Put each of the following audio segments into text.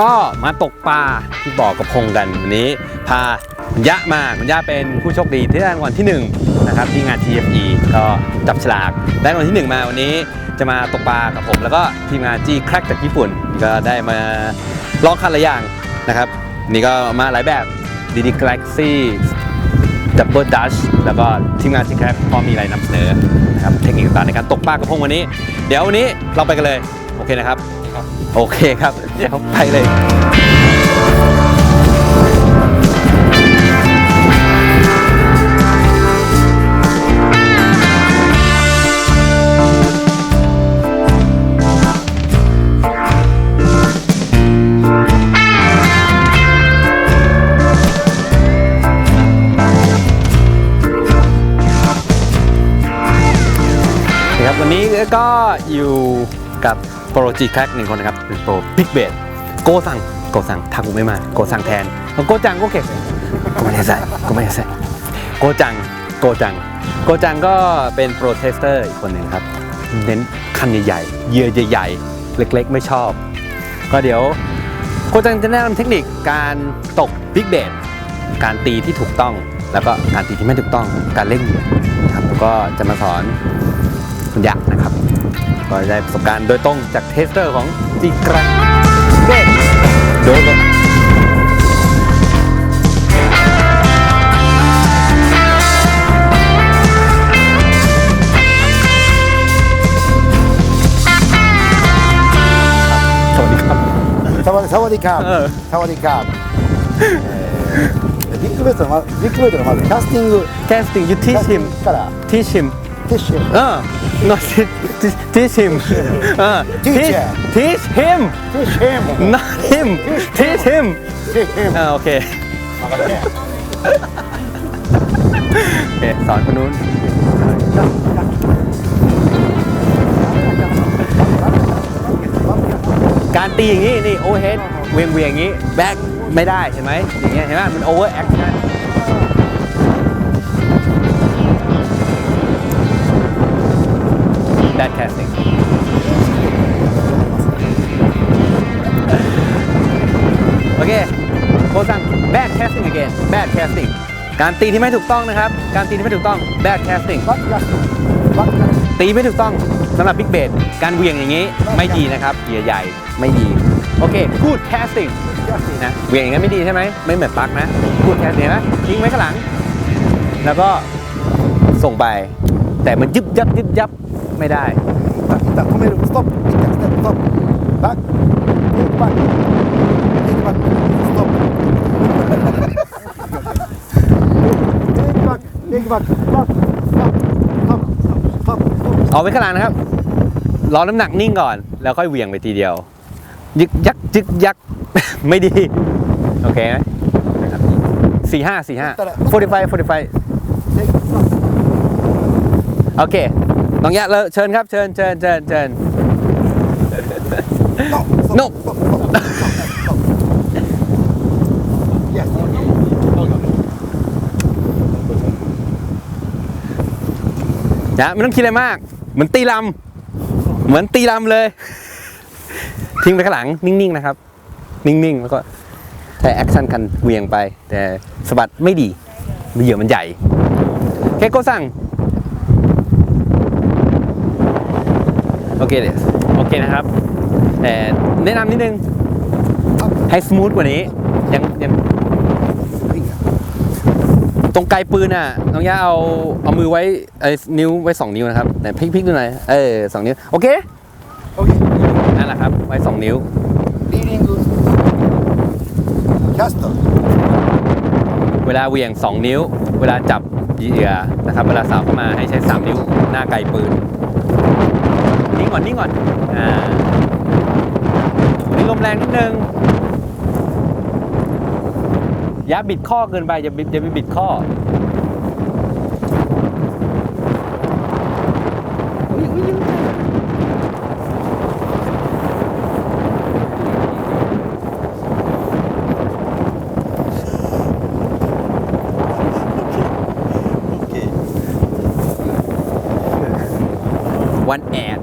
ก็มาตกปลาที่บ่อกระพงกันวันนี้ พาคุณยะมาคุณยะเป็นผู้โชคดีที่ได้รางวัลที่1นะครับที่งาน TFE ก็จับฉลากได้รางวัลที่ 1 มาวันนี้จะมาตกปลากับผม แล้วก็ทีมงาน G Crack จากญี่ปุ่น ก็ได้มาลองคันหลายอย่างนะครับ นี่ก็มาหลายแบบ DD Galaxy ดับเบิลดัชแล้วก็ทีมงาน G Crack พอมีอะไรนำเสนอนะครับเทคนิคต่างในการตกปลากระพงวันนี้ เดี๋ยววันนี้เราไปกันเลย โอเคนะครับ โอเคครับ เดี๋ยวไปเลยนะครับวันนี้ก็อยู่กับ โปรจีแคร็กหนึ่งคนนะครับเป็นโปรพิกเบดโกซังโกซังทากุไม่มาโกซังแทนแล้วโกจังก็เก็บก็ไม่ได้ใส่ก็ไม่ได้ใส่โกจังโกจังโกจังก็เป็นโปรเทสเตอร์อีกคนหนึ่งครับเน้นคันใหญ่ๆเหยื่อใหญ่ๆเล็กๆ ไม่ชอบ ก็เดี๋ยวโกจังจะแนะนำเทคนิคการตกพิกเบดการตีที่ถูกต้อง แล้วก็การตีที่ไม่ถูกต้องการเล่นนะครับก็จะมาสอนคุณยักษ์นะครับ ก็ได้ประสบการณ์โดยตรงจากเทสเตอร์ของจีกรันเด็โดนเลย สวัสดีครับ サワディサワディカーうんサワディカーえービッグベイトのまビッグベイトのまずキャスティング casting you キャ teach スティ him ングから teach him テ teach him. Uh, not teach teach him. Uh, teach, teach teach him, Teach him. not him. Teach him. Teach him. อ่าโอเค โอเค สอนคนนู้น การตีอย่างนี้ นี่โอเวอร์เฮดเวียงเวียงอย่างนี้ แบ็กไม่ได้เห็นไหมอย่างเงี้ยเห็นไหมมันโอเวอร์แอคน bad casting. Okay, โคสั่ง bad casting again bad casting การตีที่ไม่ถูกต้องนะครับ การตีที่ไม่ถูกต้อง bad casting ตีไม่ถูกต้องสำหรับบิ๊กเบดการเวียงอย่างนี้ไม่ดีนะครับเหยียใหญ่ไม่ดี โอเคพูด casting นะเวียงอย่างนี้ไม่ดีใช่ไหมไม่เหมือนปักนะพูด casting นะทิ้งไว้ข้างหลัง แล้วก็ส่งไป แต่มันยึบยับยึบยับ ไม่ได้ Tak, tak, kom igen. Stopp. Inte stopp, stopp. Back. Take back. Take back. Stopp. Take back. Take back. Stopp. Stopp. Stopp. Stopp. Stopp. เอาไว้ข้างหลังนะครับ รอน้ำหนักนิ่งก่อน แล้วค่อยเหวี่ยงไปทีเดียว ยึกยักยึกยัก ไม่ดี โอเคไหมสี่ห้าสี่ห้าโฟร์ไฟโฟร์ไฟ Take back. โอเค น้องยะเลยเชิญครับ เชิญเชิญเชิญเชิญ No. No. Stop. Stop. Stop. Stop. Yes. นะไม่ต้องคิดอะไรมาก เหมือนตีลำเหมือนตีลำเลย ทิ้งไปข้างหลัง นิ่งๆนะครับ นิ่งๆ แล้วก็ใช้แอคชั่นกันเหวียงไป แต่สะบัดไม่ดีเหยื่อมันใหญ่ เคโกสั่ง โอเคเดสโอเคนะครับ แต่แนะนำนิดนึงให้สมูทกว่านี้ยังยังตรงไกลปืนอะน้องย่าเอาเอามือไว้ไอ้นิ้วไว้สองนิ้วนะครับไหนพลิกพลิกดูหน่อยเออสองนิ้วโอเค Okay. นั่นแหละครับไว้สองนิ้ว Leading. Cast. เวลาเหวี่ยงสองนิ้ว เวลาจับเหยื่อนะครับ เวลาสาวเข้ามาให้ใช้สามนิ้วหน้าไกลปืน นิ่งก่อนนิ่งก่อนอ่าวันนี้ลมแรงนิดนึงอย่าบิดข้อเกินไปอย่าบิดอย่าไปบิดข้อวันแอด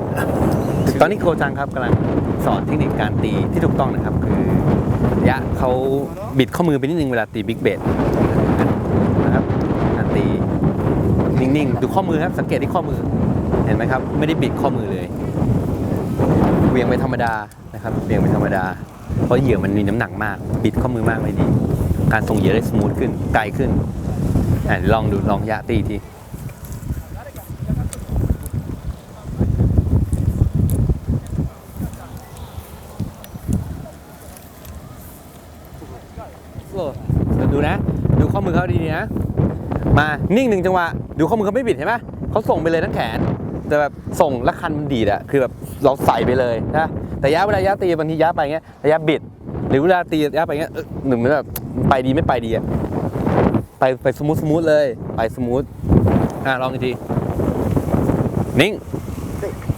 ตอนนี้โคจังครับกำลังสอนเทคนิคการตีที่ถูกต้องนะครับ คือยะเขาบิดข้อมือไปนิดนึงเวลาตีบิ๊กเบดนะครับอะตีนิ่งๆ ดูข้อมือครับสังเกตที่ข้อมือเห็นไหมครับ ไม่ได้บิดข้อมือเลยเวียงไปธรรมดานะครับเวียงไปธรรมดา เพราะเหยื่อมันมีน้ำหนักมาก บิดข้อมือมากไม่ดี การส่งเหยื่อได้สมูทขึ้นไกลขึ้นอลองดูลองยะตีอีกที เดี๋ยวดูนะ ดูข้อมือเขาดีๆนะ มา นิ่งหนึ่งจังหวะดูข้อมือเขาไม่บิดเห็นไหมเขาส่งไปเลยทั้งแขน แต่แบบส่งล้วคันมันดีดอะคือแบบเราใส่ไปเลยนะแต่ยะเวลายะตีบางทียะไปเงี้ยระยะบิด หรือเวลาตียะไปเงี้ยเอ้ยหนึ่งมันแบบไปดีไม่ไปดีอะไปไปสมูทสมูทเลยไปสมูทอะลองอีกทีนิ่ง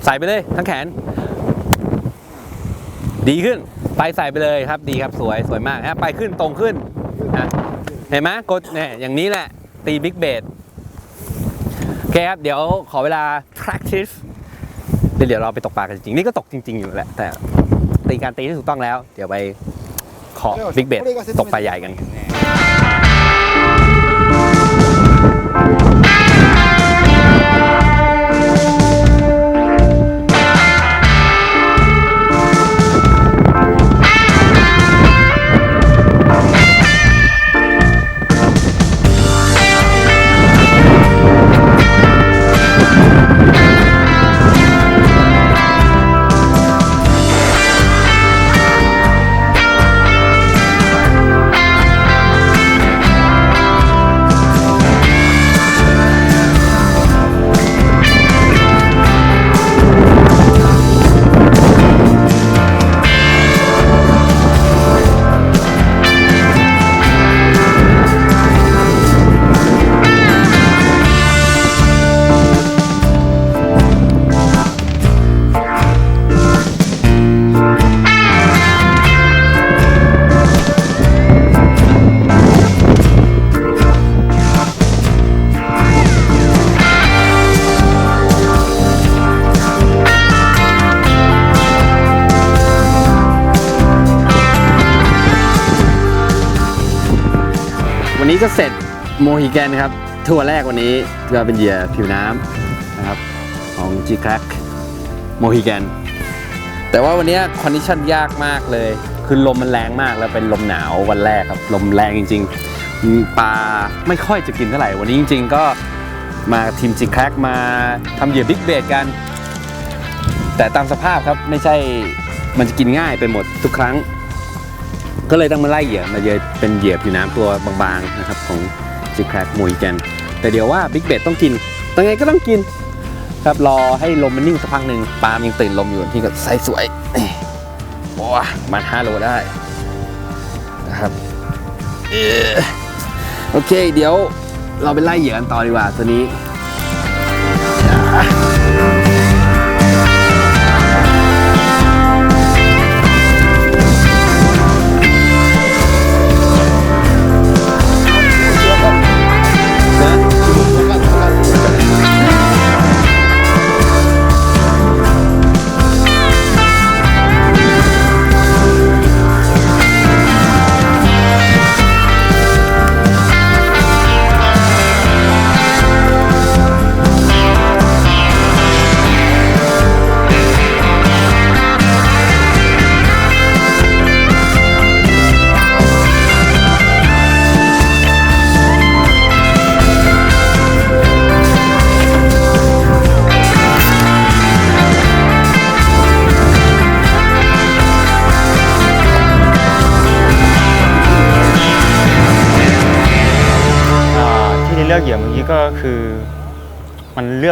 ใส่ไปเลยทั้งแขน ดีขึ้น ไปใส่ไปเลยครับ ดีครับสวยสวยมากฮะไปขึ้นตรงขึ้นนะเห็นไหมกดเนี่ยอย่างนี้แหละ ตีบิ๊กเบดโอเคครับ เดี๋ยวขอเวลา practice เดี๋ยวเดี๋ยวเราไปตกปลากันจริงๆนี่ก็ตกจริง ๆ อยู่แหละ แต่ตีการตีที่ถูกต้องแล้ว เดี๋ยวไปขอบิ๊กเบดตกปลาใหญ่กัน นนี้ก็เสร็จโมฮิแกนครับทัวร์แรกวันนี้ก็เป็นเหยื่อผิวน้ำนะครับของ G Crack โมฮิแกนแต่ว่าวันนี้คอนดิชันยากมากเลย คือลมมันแรงมากแล้วเป็นลมหนาววันแรกครับ ลมแรงจริง ๆ ปลาไม่ค่อยจะกินเท่าไหร่ วันนี้จริง ๆ ก็มาทีม G Crack มาทำเหยื่อบิ๊กเบดกัน แต่ตามสภาพครับไม่ใช่มันจะกินง่ายไปหมดทุกครั้ง ก็เลยต้องมาไล่เหยื่อมาเยอเป็นเหยื่อผิวน้ำตัวบางๆนะครับของจิแครกมวยกันแต่เดี๋ยวว่าบิ๊กเบดต้องกินยังไงก็ต้องกินครับรอให้ลมมันนิ่งสักพักหนึ่งปลามยังตื่นลมอยู่ที่ก็ไซส์สวยโอ้มันห้าโลได้นะครับโอเค เดี๋ยวเราไปไล่เหยื่อกันต่อดีกว่าตัวนี้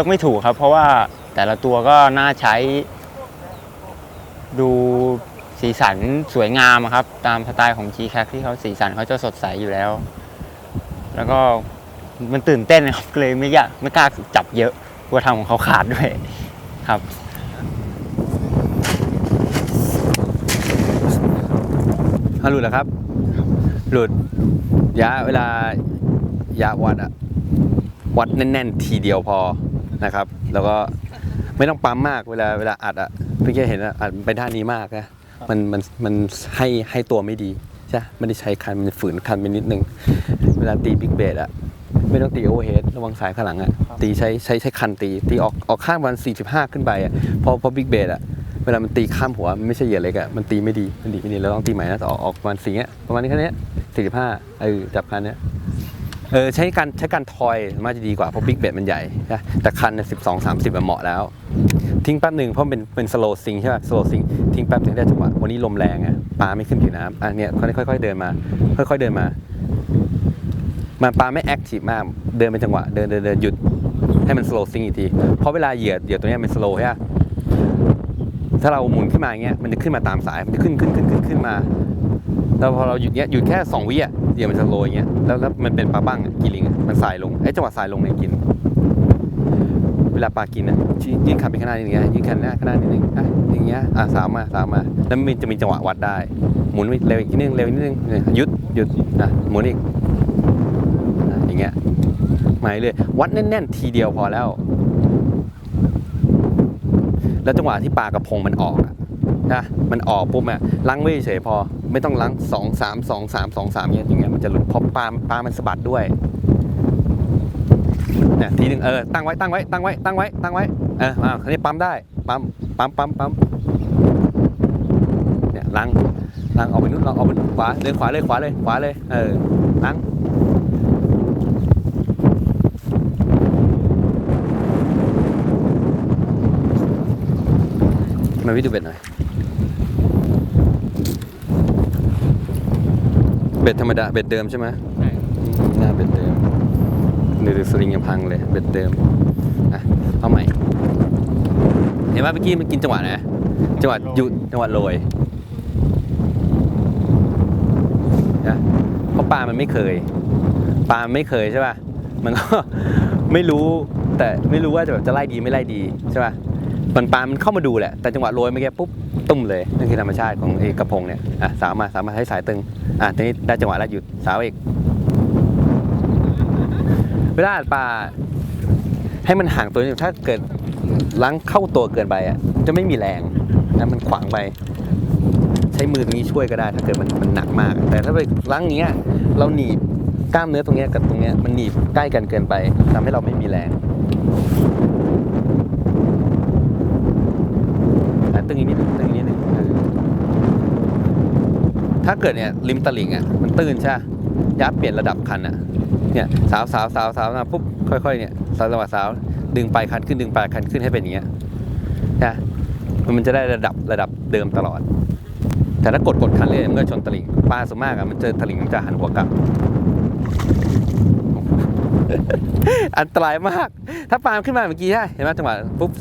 อกไม่ถูกครับ เพราะว่าแต่ละตัวก็น่าใช้ ดูสีสันสวยงามครับ ตามสไตล์ของ g c a c ที่เขาสีสันเขาจะสดใสอยู่แล้ว แล้วก็มันตื่นเต้นครับเลยไม่อยากไม่กล้าจับเยอะกลัวทำของเขาขาดด้วยครับอะหลุดแล้วครับ หลุดยะเวลายะวัดอะวัดแน่น ๆ ทีเดียวพอ นะครับ แล้วก็ไม่ต้องปั๊มมากเวลาเวลาอัดอะเพี่อกี้เห็นอะอัดไปด้านนี้มากนะมันมันมันให้ให้ตัวไม่ดีใช่ปะไม่ได้ใช้คันมันฝืนคันไปนิดนึง เวลาตีบิ๊กเบสอะไม่ต้องตีโอเวอร์เฮดระวังสายข้างหลังอะตีใช้ใช้ใช้คันตีตีออกออกข้างวัน45 ขึ้นไปอะเพอพอบิ๊กเบสอะเวลามันตีข้ามหัวมันไม่ใช่เหยื่อเล็กอะมันตีไม่ดีมันดีไม่ดีเราต้องตีใหม่นะแต่ออกออกประมาณสี่เนี้ยประมาณนี้แค่เนี้ย45เออจับคันเนี้ย เออใช้การใช้การทอยมากจะดีกว่าเพราะบิ๊กเบสมันใหญ่ใช่แต่คันสิบสองสามสิบเหมาะแล้ว ทิ้งแป๊บหนึ่งเพราะเป็นเป็นสโลซิงใช่ป่ะสโลซิงทิ้งแป๊บถึงได้จังหวะวันนี้ลมแรงอะปลาไม่ขึ้นผิวน้ำอะเนี่ยค่อยๆค่อยๆเดินมา ค่อยๆเดินมามันปลาไม่แอคทีฟมากเดินเป็นจังหวะเดินเดินเดินหยุดให้มันสโลซิงอีกทีเพราะเวลาเหยื่อเหยื่อตัวเนี้ยมันสโลใช่ป่ะถ้าเราหมุนขึ้นมาอย่างเงี้ยมันจะขึ้นมาตามสายมันจะขึ้นขึ้นขึ้นขึ้นขึ้นมา แล้วพอเราหยุดเนี้ยหยุดแค่สองวิอะเหยื่อมันจะโรยอย่างเงี้ยแล้วแล้วมันเป็นปลาบ้างกินลิงมันสายลงไอ้จังหวะสายลงเนี่ยกิน เวลาปลากินอะยื่นขาไปข้างหน้านิดนึงนะยื่นขาหน้าข้างหน้านิดนึงอะอย่างเงี้ยอะสามมาสามมาแล้วมันจะมีจังหวะวัดได้ หมุนเร็วอีกนิดนึงเร็วอีกนิดนึงเนี่ยหยุดหยุดนะหมุนอีกอย่างเงี้ยมาเรื่อยวัดแน่นๆ ทีเดียวพอแล้ว แล้วจังหวะที่ปลากระพงมันออก นะมันออกปุ๊บอะล้างไม่เฉยพอ ไม่ต้องล้างสองสามสองสามสองสามเงี้ยอย่างเงี้ยมันจะหลุดเพราะปลาปลามันสะบัดด้วยเนี่ยทีหนึ่งเออตั้งไว้ตั้งไว้ตั้งไว้ตั้งไว้ตั้งไว้เออมาคราวนี้ปั๊มได้ปั๊มปั๊มปั๊มปั๊มเนี่ยล้างล้างออกไปนู้นเราออกไปขวาเดินขวาเลยขวาเลยขวาเลยเออล้างมาวิดูเบ็ดหน่อย เบ็ดธรรมดาเบ็ดเดิมใช่ไหมใช่หน้าเบ็ดเดิมหรือสลิงยังพังเลยเบ็ดเดิมอะเอาใหม่ เห็นว่าเมื่อกี้มันกินจังหวะไหนจังหวะหยุดจังหวะโรยนะเพราะปลามันไม่เคย ปลามันไม่เคยใช่ป่ะมันก็ไม่รู้แต่ไม่รู้ว่าจะแบบจะไล่ดีไม่ไล่ดีใช่ป่ะมันปลามันเข้ามาดูแหละแต่จังหวะโรยเมื่อกี้ปุ๊บตุ้มเลยนั่นคือธรรมชาติของไอ้กระพงเนี่ยอะสาวมาสาวมาให้สายตึง อะทีนี้ได้จังหวะแล้วหยุดสาวอีกเวลาปลาให้มันห่างตัวนี้ถ้าเกิดล้างเข้าตัวเกินไปอะ จะไม่มีแรงนะมันขวางไป ใช้มือตรงนี้ช่วยก็ได้ ถ้าเกิดมันมันหนักมาก แต่ถ้าไปล้างเงี้ย เราหนีบกล้ามเนื้อตรงเนี้ยกับตรงเนี้ยมันหนีบใกล้กันเกินไปทำให้เราไม่มีแรงอ่ตึงอีกนิดตึงอีกนิด ถ้าเกิดเนี่ยริมตลิ่งอะมันตื้นใช่ยับเปลี่ยนระดับคันอะเนี่ยสาวสาวสาวสาวมาปุ๊บค่อยๆเนี่ยสาวจังหวะสาวดึงไปคันขึ้นดึงไปคันขึ้นให้เป็นอย่างเงี้ยนะมันจะได้ระดับระดับเดิมตลอด แต่ถ้ากดกดคันเลยมันก็ชนตลิ่งปลาส่วนมากอะมันเจอตลิ่งมันจะหันหัวกลับ อันตรายมาก ถ้าปลาขึ้นมาเมื่อกี้ใช่เห็นไหมจังหวะปุ๊บ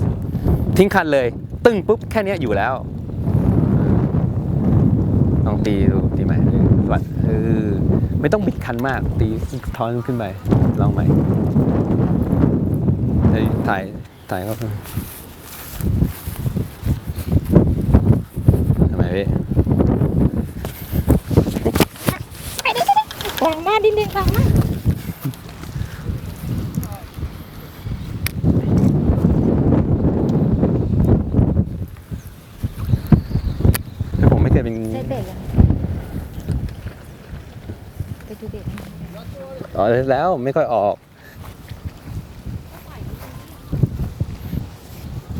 ทิ้งคันเลย ตึ้งปุ๊บแค่นี้อยู่แล้ว ลองตีดูตีใหม่วัดเออไม่ต้องบิดคันมาก ตีทอนขึ้นไปลองใหม่เฮ้ยถ่ายถ่ายก็ทำไมพี่วางหน้าดินดินวางมากอผมไม่เคยเป็น ได้เบ็ดเลยไปดูเบ็ด อ๋อแล้วไม่ค่อยออก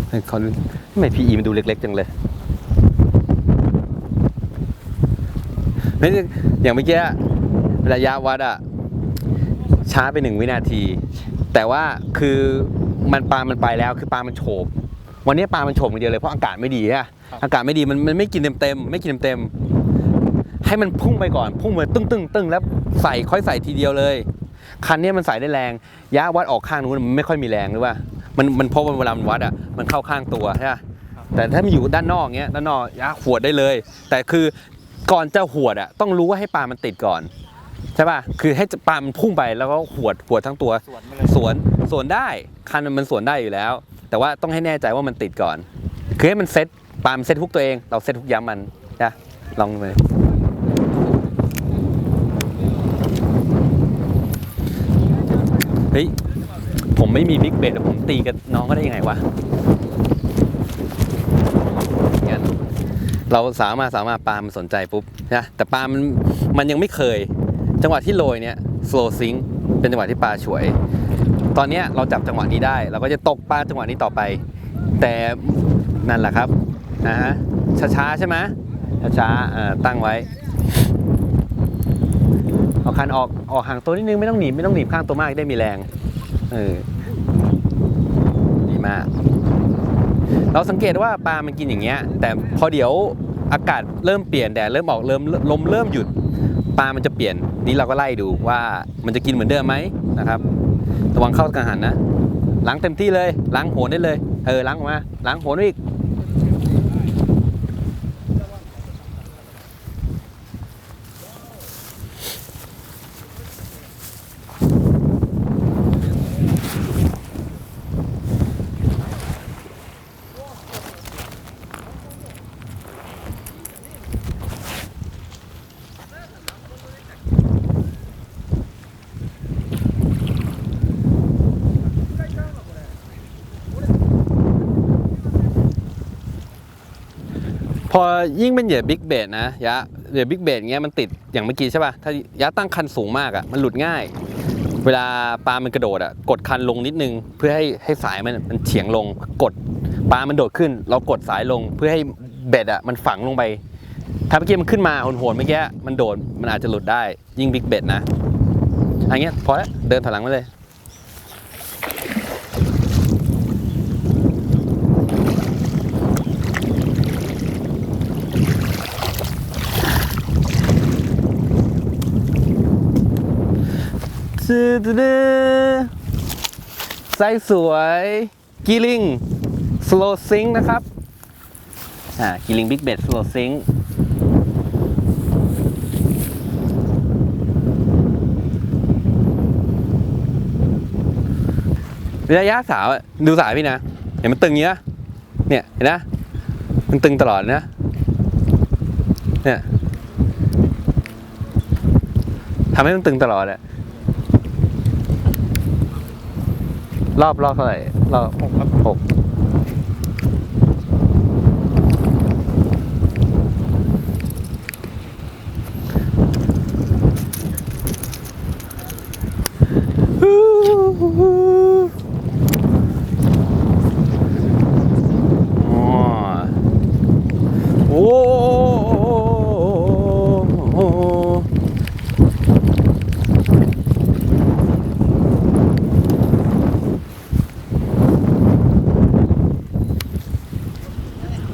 เฮ้ยเขาทำไมพีอีมันดูเล็กๆจังเลยไม่ใช่อย่างเมื่อกี้ระยะวัดอะช้าไปหนึ่งวินาที แต่ว่าคือมันปลามันไปแล้วคือปลามันโฉบวันนี้ปลามันโฉบอย่างเดียวเลยเพราะอากาศไม่ดีอะอากาศไม่ดีมันมันไม่กินเต็มๆไม่กินเต็มๆ ให้มันพุ่งไปก่อนพุ่งไปตึ้งตึ้งตึ้งแล้วใส่ค่อยใส่ทีเดียวเลย คันนี้มันใส่ได้แรงยะวัดออกข้างนู้นมันไม่ค่อยมีแรงหรือว่า มันมันเพราะว่าเวลามันวัดอะมันเข้าข้างตัวใช่ไหมแต่ถ้ามันอยู่ด้านนอกเงี้ยด้านนอกยะหวดได้เลย แต่คือก่อนจะหวดอะต้องรู้ว่าให้ปลามันติดก่อนใช่ป่ะคือให้ปลามันพุ่งไปแล้วก็หวดหวดทั้งตัวสวนมาเลยสวนสวนได้คันมันสวนได้อยู่แล้ว แต่ว่าต้องให้แน่ใจว่ามันติดก่อน คือให้มันเซ็ตปาล์มนเซ็ตทุกตัวเอง เราเซ็ตทุกย้ำมันนะลองเลย เฮ้ย ผมไม่มีบิ๊กเบดผมตีกับน้องก็ได้ยังไงวะงั้นเราสามารถสามารถปลามันสนใจปุ๊บนะแต่ปลามันมันยังไม่เคย จังหวะที่โรยเนี่ย slow sink เป็นจังหวะที่ปลาฉวย ตอนเนี้ยเราจับจังหวะนี้ได้ เราก็จะตกปลาจังหวะนี้ต่อไป แต่นั่นแหละครับนะฮะช้าๆใช่ไหมช้าๆอ่าตั้งไว้ เอาคันออกออกห่างตัวนิดนึงไม่ต้องหนีบไม่ต้องหนีบข้างตัวมากได้มีแรงเออดีมาก เราสังเกตว่าปลามันกินอย่างเงี้ย แต่พอเดี๋ยวอากาศเริ่มเปลี่ยนแดดเริ่มออกเริ่มลมเริ่มหยุดปลามันจะเปลี่ยนนี่เราก็ไล่ดูว่ามันจะกินเหมือนเดิมไหมนะครับระวังเข้ากังหันนะล้างเต็มที่เลยล้างโหนได้เลยเออล้างออกมาล้างโหนอีก พอยิ่งเป็นเหยื่อบิ๊กเบดนะยะเหยื่อบิ๊กเบดเงี้ยมันติดอย่างเมื่อกี้ใช่ป่ะถ้ายะตั้งคันสูงมากอะมันหลุดง่าย เวลาปลามันกระโดดอะกดคันลงนิดนึง เพื่อให้ให้สายมันมันเฉียงลงกดปลามันโดดขึ้น เรากดสายลงเพื่อให้เบ็ดอะมันฝังลงไป ถ้าเมื่อกี้มันขึ้นมาโหนๆเมื่อกี้มันโดดมันอาจจะหลุดได้ยิ่งบิ๊กเบดนะอันเงี้ยพอแล้วเดินถอยหลังมาเลย ซื้อไซส์สวยกีลิง slow sink นะครับอ่ากีลิงบิ๊กเบด slow sink ระยะสาวดูสายพี่นะเห็นมันตึงอย่างนี้นะเนี่ยเห็นนะมันตึงตลอดนะเนี่ยทำให้มันตึงตลอดอะ รอบรอบเท่าไหร่รอบหกครับหกอ๋อโอ้โห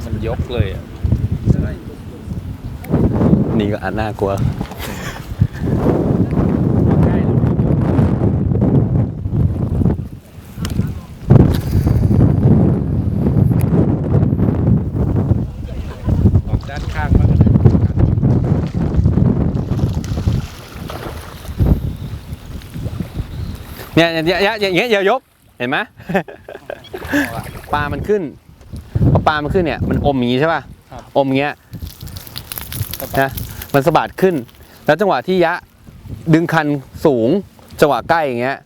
มันยกเลยอะ นี่ก็ อันน่ากลัวออกด้านข้างบ้างนะเนี่ยอย่างเงี้ยอย่างเงี้ยอย่ายกเห็นไหมปลามันขึ้นพอปลามันขึ้นเนี่ย มันอมอย่างงี้ใช่ป่ะอมอย่างเงี้ยนะ มันสะบัดขึ้น แล้วจังหวะที่ยะดึงคันสูง จังหวะใกล้อย่างเงี้ย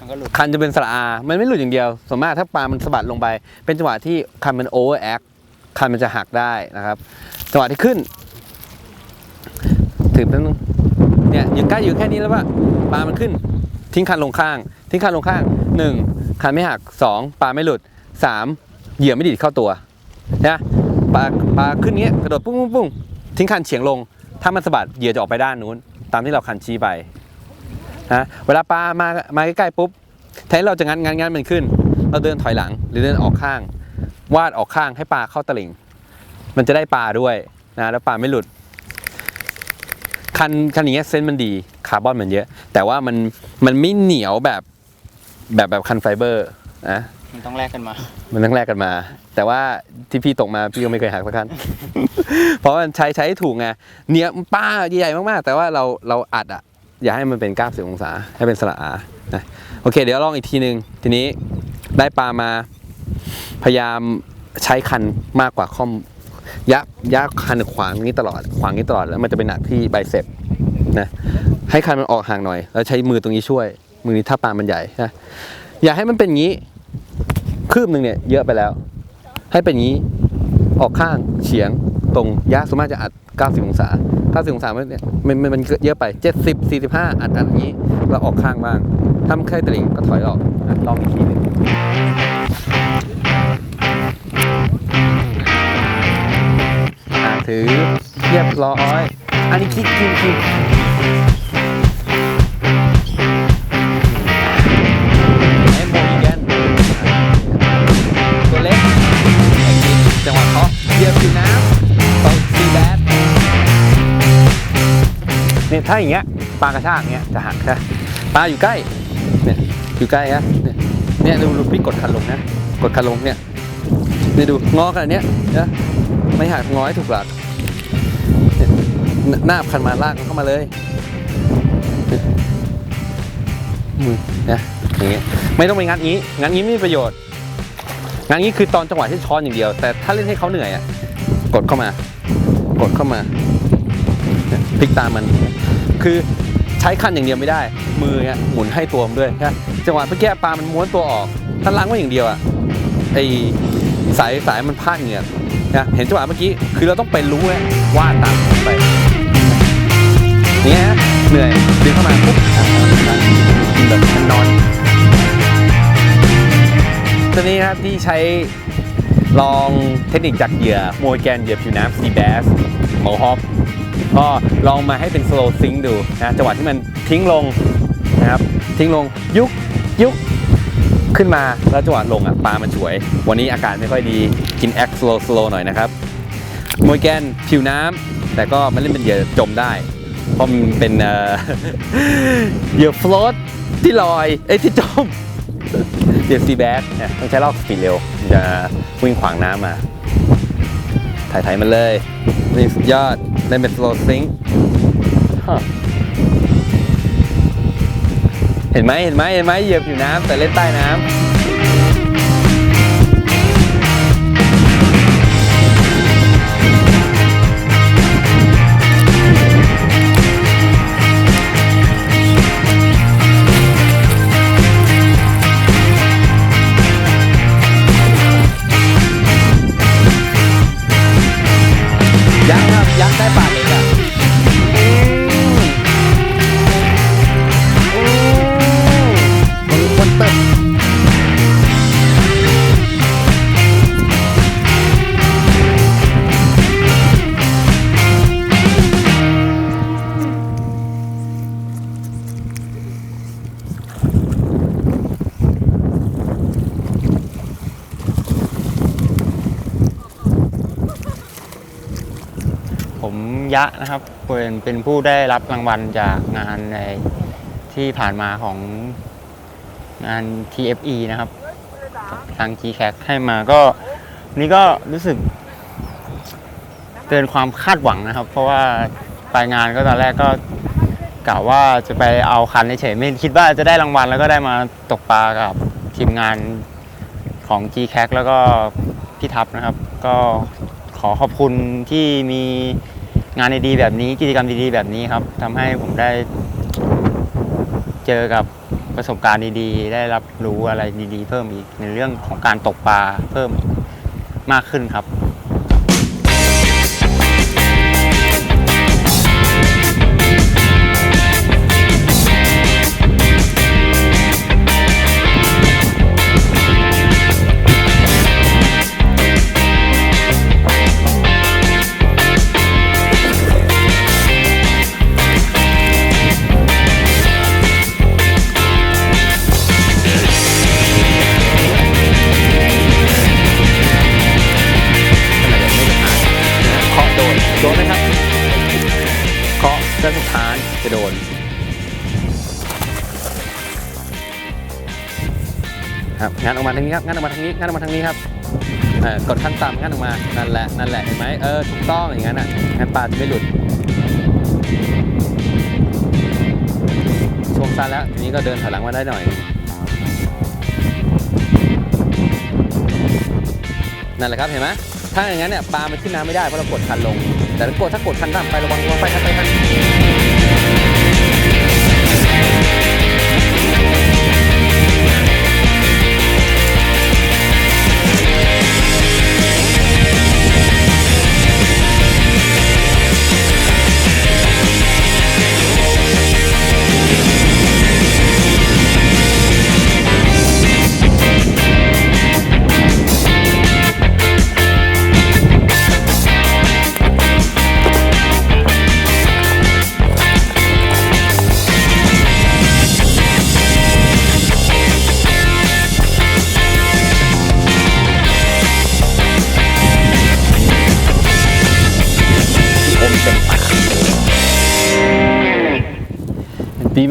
มันก็หลุดคันจะเป็นสระอา มันไม่หลุดอย่างเดียวส่วนมากถ้าปลามันสะบัดลงไป เป็นจังหวะที่คันมันโอเวอร์แอคคันมันจะหักได้นะครับ จังหวะที่ขึ้นถือแป๊บนึงเนี่ยอยู่ใกล้อยู่แค่นี้แล้วว่าปลามันขึ้น ทิ้งคันลงข้าง ทิ้งคันลงข้างหนึ่งคันไม่หักสองปลาไม่หลุดสามเหยื่อไม่ดีดเข้าตัวนะปลาปลาขึ้นเงี้ยกระโดดปุ้งปุ้งปุ้งทิ้งคันเฉียงลง ถ้ามันสะบัดเหยื่อจะออกไปด้านนู้น ตามที่เราคันชี้ไปนะเวลาปลามามาใกล้ๆปุ๊บแทนที่เราจะงันงันงันมันขึ้น เราเดินถอยหลังหรือเดินออกข้าง วาดออกข้างให้ปลาเข้าตลิ่ง มันจะได้ปลาด้วยนะแล้วปลาไม่หลุด คันคันอย่างเงี้ยเส้นมันดีคาร์บอนมันเยอะ แต่ว่ามันมันไม่เหนียวแบบแบบแบบคันไฟเบอร์นะ มันต้องแลกกันมา มันต้องแลกกันมา แต่ว่าที่พี่ตกมาพี่ก็ไม่เคยหักสักคันเพราะมันใช้ใช้ถูกไงเนี้ยป้าใหญ่ๆมากๆ แต่ว่าเราเราอัดอะ อย่าให้มันเป็น90องศาให้เป็นสระอานะโอเค เดี๋ยวลองอีกทีหนึ่งทีนี้ได้ปลามาพยายามใช้คันมากกว่าคอมยักยักคันขวางนี้ตลอด ขวางนี้ตลอดแล้วมันจะเป็นหนักที่ไบเซปนะให้คันมันออกห่างหน่อย แล้วใช้มือตรงนี้ช่วย มือนี้ถ้าปลามันใหญ่นะอย่าให้มันเป็นอย่างนี้ คืบหนึ่งเนี่ยเยอะไปแล้ว ให้เป็นอย่างนี้ออกข้างเฉียงตรงยะส่วนมากจะอัด 90 องศา 90 องศามันเนี่ยมันมันมันเยอะไป 70 45 อัดอัดอย่างนี้เราออกข้างบ้างถ้ามันใกล้ตลิ่งก็ถอยออกลองอีกทีหนึงอะถือเรียบร้อย อันนี้คิดคิดคิด จังหวะเคาเหยียบผิวน้ำตอนซีแบดเนี่ยถ้าอย่างเงี้ยปลากระชากเงี้ยจะหักนะปลาอยู่ใกล้เนี่ยอยู่ใกล้ฮะเนี่ยเนี่ยดูดูพี่กดคันลงนะกดคันลงเนี่ยเนี่ยดูงอขนาดเนี้ยนะไม่หักงอให้ถูกหลักหน้าคันมาลากมันเข้ามาเลยมือนะอย่างเงี้ยไม่ต้องไปงัดงี้งัดงี้ไม่มีประโยชน์ งัดงี้คือตอนจังหวะที่ช้อนอย่างเดียว แต่ถ้าเล่นให้เขาเหนื่อยอะกดเข้ามา กดเข้ามาพลิกตามมัน คือใช้คันอย่างเดียวไม่ได้ มือเนี่ยหมุนให้ตัวมันด้วยนะจังหวะเมื่อกี้ปลามันม้วนตัวออกถ้าล้างไว้อย่างเดียวอะไอสายสายมันพลาดเงื่อนะเห็นจังหวะเมื่อกี้คือเราต้องไปรู้นะว่าตามไปเนี่ยนะเหนื่อยดึงเข้ามาปุ๊บแบบนอน ตัวนี้นะครับที่ใช้ลองเทคนิคจากเหยื่อโมยแกนเหยื่อผิวน้ำซีแบสโมฮอปก็ลองมาให้เป็น slow sink ดูนะจังหวะที่มันทิ้งลงนะครับทิ้งลงยุกยุกขึ้นมาแล้วจังหวะลงอะปลามันสวย วันนี้อากาศไม่ค่อยดีกินแอค slow slow หน่อยนะครับโมยแกนผิวน้ำแต่ก็ไมันเล่นเป็นเหยื่อจมได้ เพราะมันเป็นเหยื่อโฟลตที่ลอยเอ้ยที่จม เหยื่อซีแบสเนี่ยต้องใช้ลอกสปีดเร็วจะวิ่งขวางน้ำมา ถ่ายถ่ายมันเลยนี่สุดยอดเล่นเป็นสโลซิงเห็นไหมเห็นไหมเห็นไหมเหยียบอยู่น้ำแต่เล่นใต้น้ำ เป็นเป็นผู้ได้รับรางวัลจากงานในที่ผ่านมาของงาน TFE นะครับ ทาง g c a c ให้มาก็นี่ก็รู้สึกเกินความคาดหวังนะครับ เพราะว่าไปงานก็ตอนแรกก็กล่าวว่าจะไปเอาคันเฉยไม่คิดว่าจะได้รางวัลแล้วก็ได้มาตกปลากับทีมงานของ g c a c แล้วก็พี่ทัพนะครับ ก็ขอขอบคุณที่มี งานดีๆแบบนี้กิจกรรมดีๆแบบนี้ครับทำให้ผมได้เจอกับประสบการณ์ดีๆ ได้รับรู้อะไรดีๆ เพิ่มอีกในเรื่องของการตกปลาเพิ่มมากขึ้นครับ งานออกมาทางนี้ครับงานออกมาทางนี้งานออกมาทางนี้ครับอ่ากดขั้นต่ำงานออกมานั่นแหละนั่นแหละเห็นไหมเออถูกต้องอย่างนั้นอะงั้นปลาจะไม่หลุดช่วงสั้นแล้วทีนี้ก็เดินถอยหลังมาได้หน่อย นั่นแหละครับเห็นไหมถ้าอย่างนั้นเนี่ยปลามันขึ้นน้ำไม่ได้เพราะเรากดคันลง แต่ถ้ากดถ้ากดคันต่ำไประวังระวังไฟคันไปคัน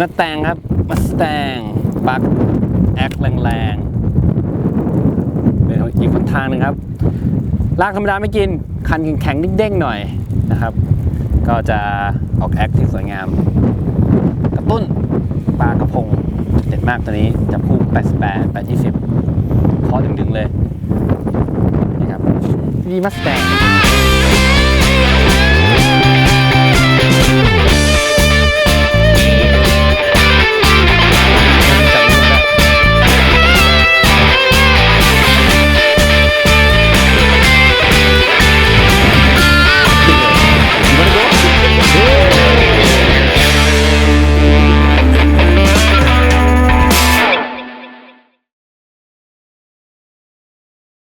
มาแตงครับมาแตงปักแอคแรงๆเป็นอีกคนทางหนึ่งครับ ลากธรรมดาไม่กิน คันแข็งๆเด้งๆหน่อยนะครับ ก็จะออกแอคที่สวยงาม กระตุ้นปลากระพงเด็ดมากตัวนี้จับคู่88 8 20คอดึงๆเลยนะครับวีมัสแตง